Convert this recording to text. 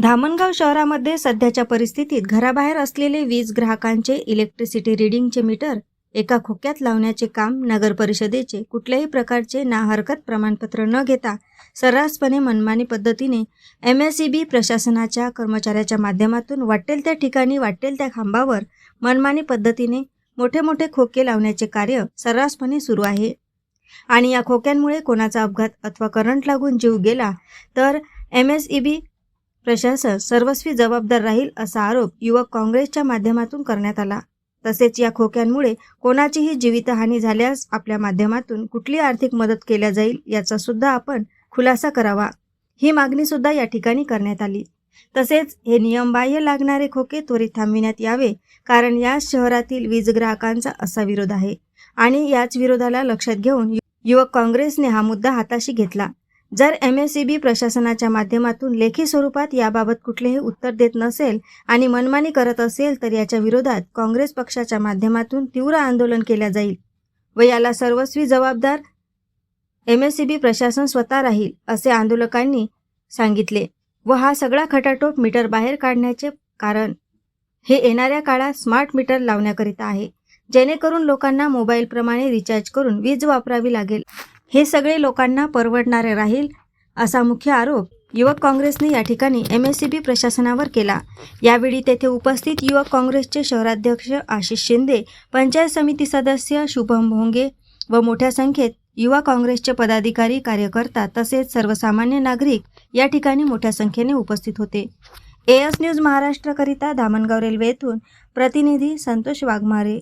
धामणगाव शहरामध्ये सध्याच्या परिस्थितीत घराबाहेर असलेले वीज ग्राहकांचे इलेक्ट्रिसिटी रिडिंगचे मीटर एका खोक्यात लावण्याचे काम नगर परिषदेचे कुठल्याही प्रकारचे ना हरकत प्रमाणपत्र न घेता सर्रासपणे मनमानी पद्धतीने एम एस ई बी प्रशासनाच्या कर्मचाऱ्याच्या माध्यमातून वाटेल त्या ठिकाणी वाटेल त्या खांबावर मनमानी पद्धतीने मोठे मोठे खोके लावण्याचे कार्य सर्रासपणे सुरू आहे. आणि या खोक्यांमुळे कोणाचा अपघात अथवा करंट लागून जीव गेला तर एम एस ई बी प्रशासन सर्वस्वी जबाबदार राहील असा आरोप युवक काँग्रेसच्या माध्यमातून करण्यात आला. तसेच या खोक्यांमुळे कोणाचीही जीवितहानी झाल्यास आपल्या माध्यमातून कुठली आर्थिक मदत केल्या जाईल याचा सुद्धा आपण खुलासा करावा. ही मागणी सुद्धा या ठिकाणी करण्यात आली. तसेच हे नियमबाह्य लागणारे खोके त्वरित थांबविण्यात यावे कारण या शहरातील वीज ग्राहकांचा असा विरोध आहे. आणि याच विरोधाला लक्षात घेऊन युवक काँग्रेसने हा मुद्दा हाताशी घेतला. जर एम एस सी बी प्रशासनाच्या माध्यमातून लेखी स्वरूपात याबाबत कुठलेही उत्तर देत नसेल आणि मनमानी करत असेल तर याच्या विरोधात काँग्रेस पक्षाच्या माध्यमातून तीव्र आंदोलन केल्या जाईल व याला सर्वस्वी जबाबदार एम एस सी बी प्रशासन स्वतः राहील असे आंदोलकांनी सांगितले व हा सगळा खटाटोप मीटर बाहेर काढण्याचे कारण हे येणाऱ्या काळात स्मार्ट मीटर लावण्याकरिता आहे जेणेकरून लोकांना मोबाईलप्रमाणे रिचार्ज करून वीज वापरावी लागेल. हे सगळे लोकांना परवडणारे राहील असा मुख्य आरोप युवक काँग्रेसने या ठिकाणी एम एस सी बी प्रशासनावर केला. यावेळी तेथे उपस्थित युवक काँग्रेसचे शहराध्यक्ष आशिष शिंदे पंचायत समिती सदस्य शुभम भोंगे व मोठ्या संख्येत युवा काँग्रेसचे पदाधिकारी कार्यकर्ता तसेच सर्वसामान्य नागरिक या ठिकाणी मोठ्या संख्येने उपस्थित होते. एएस न्यूज महाराष्ट्रकरिता धामणगाव रेल्वे येथून प्रतिनिधी संतोष वाघमारे.